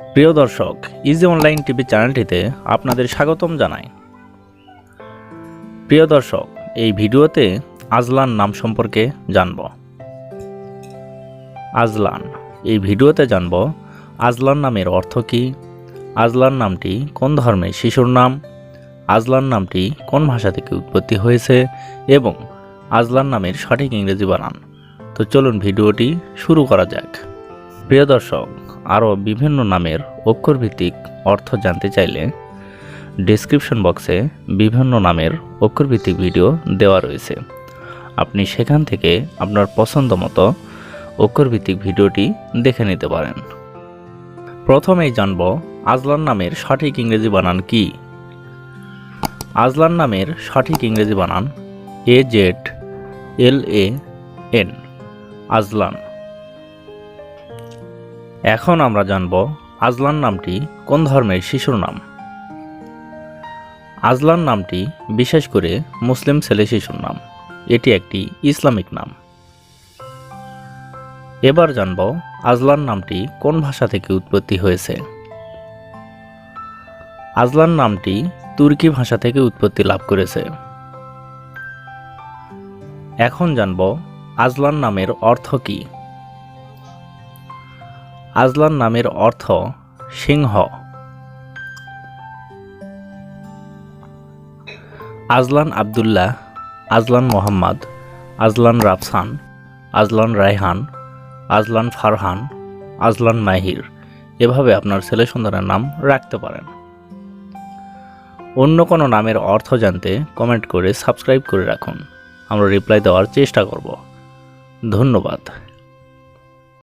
প্রিয় দর্শক easy online TV চ্যানেলটিতে আপনাদের স্বাগতম জানাই। প্রিয় দর্শক, এই ভিডিওতে আজলান নাম সম্পর্কে জানব। আজলান, এই ভিডিওতে জানব আজলান নামের অর্থ কী, আজলান নামটি কোন ধর্মের শিশুর নাম, আজলান নামটি কোন ভাষা থেকে উৎপত্তি হয়েছে এবং আজলান নামের সঠিক ইংরেজি বানান। তো চলুন ভিডিওটি শুরু করা যাক। প্রিয় দর্শক আরও বিভিন্ন নামের অক্ষরভিত্তিক অর্থ জানতে চাইলে ডেসক্রিপশন বক্সে বিভিন্ন নামের অক্ষরভিত্তিক ভিডিও দেওয়া রয়েছে। আপনি সেখান থেকে আপনার পছন্দ মতো অক্ষরভিত্তিক ভিডিওটি দেখে নিতে পারেন। প্রথমেই জানব আজলান নামের সঠিক ইংরেজি বানান কি? আজলান নামের সঠিক ইংরেজি বানান A Z L A N Azlan. এখন আমরা জানব আজলান নামটি কোন ধর্মের শিশুর নাম। আজলান নামটি বিশেষ করে মুসলিম ছেলে শিশুর নাম। এটি একটি ইসলামিক নাম। এবার জানব আজলান নামটি কোন ভাষা থেকে উৎপত্তি হয়েছে। আজলান নামটি তুর্কি ভাষা থেকে উৎপত্তি লাভ করেছে। এখন জানব আজলান নামের অর্থ কী। আজলান নামের অর্থ সিংহ। আজলান আবদুল্লাহ, আজলান মোহাম্মদ, আজলান রাফসান, আজলান রায়হান, আজলান ফারহান, আজলান মাহির। এভাবে আপনার ছেলে সন্তানের নাম রাখতে পারেন। অন্য কোনো নামের অর্থ জানতে কমেন্ট করে সাবস্ক্রাইব করে রাখুন। আমরা রিপ্লাই দেওয়ার চেষ্টা করব। ধন্যবাদ।